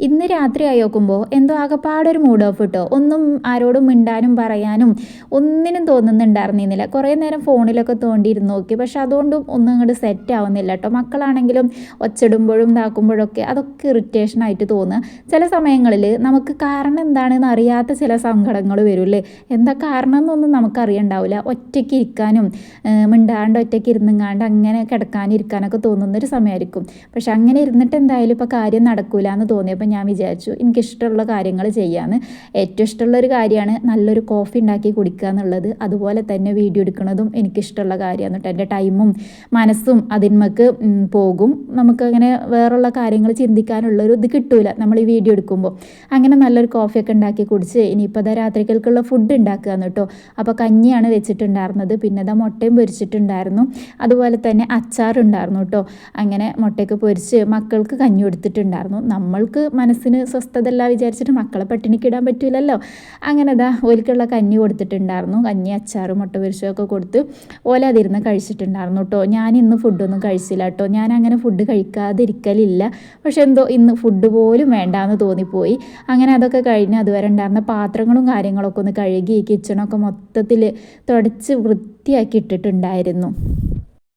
ഇന്ന് രാത്രി ആയി നോക്കുമ്പോൾ എന്തോ ആകെപ്പാടൊരു മൂഡ് ഓഫ് കിട്ടോ ഒന്നും ആരോടും മിണ്ടാനും പറയാനും ഒന്നിനും തോന്നുന്നുണ്ടായിരുന്നില്ല കുറേ നേരം ഫോണിലൊക്കെ തോണ്ടിയിരുന്നു നോക്കി പക്ഷെ അതുകൊണ്ടും ഒന്നും അങ്ങോട്ട് സെറ്റ് ആവുന്നില്ല കേട്ടോ മക്കളാണെങ്കിലും ഒച്ചിടുമ്പോഴും ഇതാക്കുമ്പോഴൊക്കെ അതൊക്കെ ഇറിറ്റേഷൻ ആയിട്ട് തോന്നുക ചില സമയങ്ങളിൽ നമുക്ക് കാരണം എന്താണെന്ന് അറിയാത്ത ചില സങ്കടങ്ങൾ വരില്ലേ എന്താ കാരണം എന്നൊന്നും നമുക്കറിയണ്ടാവില്ല ഒറ്റയ്ക്ക് ഇരിക്കാനും മിണ്ടാണ്ട് ഒറ്റയ്ക്ക് ഇരുന്നുങ്ങാണ്ട് അങ്ങനെ കിടക്കാനിരിക്കാനൊക്കെ തോന്നുന്നൊരു സമയമായിരിക്കും പക്ഷെ അങ്ങനെ ഇരുന്നിട്ട് എന്തായാലും ഇപ്പോൾ കാര്യം നടക്കൂല എന്ന് തോന്നിയപ്പോൾ ഞാൻ വിചാരിച്ചു എനിക്കിഷ്ടമുള്ള കാര്യങ്ങൾ ചെയ്യാമെന്ന് ഏറ്റവും ഇഷ്ടമുള്ള ഒരു കാര്യമാണ് നല്ലൊരു കോഫി ഉണ്ടാക്കി കുടിക്കുക എന്നുള്ളത്. അതുപോലെ തന്നെ വീഡിയോ എടുക്കുന്നതും എനിക്കിഷ്ടമുള്ള കാര്യമാണ്. കേട്ടോ എന്റെ ടൈമും മനസ്സും അതിന്മക്ക് പോകും. നമുക്കങ്ങനെ വേറുള്ള കാര്യങ്ങൾ ചിന്തിക്കാനുള്ള ഒരു ഇത് കിട്ടൂല നമ്മൾ ഈ വീഡിയോ എടുക്കുമ്പോൾ. അങ്ങനെ നല്ലൊരു കോഫിയൊക്കെ ഉണ്ടാക്കി കുടിച്ച് ഇനിയിപ്പോൾ അതാ രാത്രികൾക്കുള്ള ഫുഡ് ഉണ്ടാക്കുക കേട്ടോ. അപ്പോൾ കഞ്ഞിയാണ് വെച്ചിട്ടുണ്ടായിരുന്നത്. പിന്നെ അതാ മുട്ടയും പൊരിച്ചിട്ടുണ്ടായിരുന്നു. അതുപോലെ തന്നെ അച്ചാറുണ്ടായിരുന്നു കേട്ടോ. അങ്ങനെ മുട്ടയൊക്കെ പൊരിച്ച് മക്കൾക്ക് കഞ്ഞി കൊടുത്തിട്ടുണ്ടായിരുന്നു. നമ്മൾക്ക് മനസ്സിന് സ്വസ്ഥതല്ല വിചാരിച്ചിട്ട് മക്കളെ പട്ടിണിക്കിടാൻ പറ്റില്ലല്ലോ അങ്ങനെ അതാ ഓലിക്കുള്ള കഞ്ഞി കൊടുത്തിട്ടുണ്ടായിരുന്നു. കഞ്ഞി അച്ചാറും മുട്ട പൊരിച്ചതൊക്കെ കൊടുത്ത് ഓല അതിരുന്ന് കഴിച്ചിട്ടുണ്ടായിരുന്നു കേട്ടോ. ഞാൻ ഇന്ന് ഫുഡൊന്നും കഴിച്ചില്ല കേട്ടോ. ഞാൻ അങ്ങനെ ഫുഡ് കഴിക്കാതിരിക്കലില്ല. പക്ഷെ എന്തോ ഇന്ന് ഫുഡ് പോലും വേണ്ടാന്ന് തോന്നിപ്പോയി. അങ്ങനെ അതൊക്കെ കഴിഞ്ഞ് അതുവരെ ഉണ്ടായിരുന്ന പാത്രങ്ങളും കാര്യങ്ങളൊക്കെ ഒന്ന് കഴുകി കിച്ചണൊക്കെ മൊത്തത്തിൽ തുടച്ച് വൃത്തിയാക്കി ഇട്ടിട്ടുണ്ടായിരുന്നു.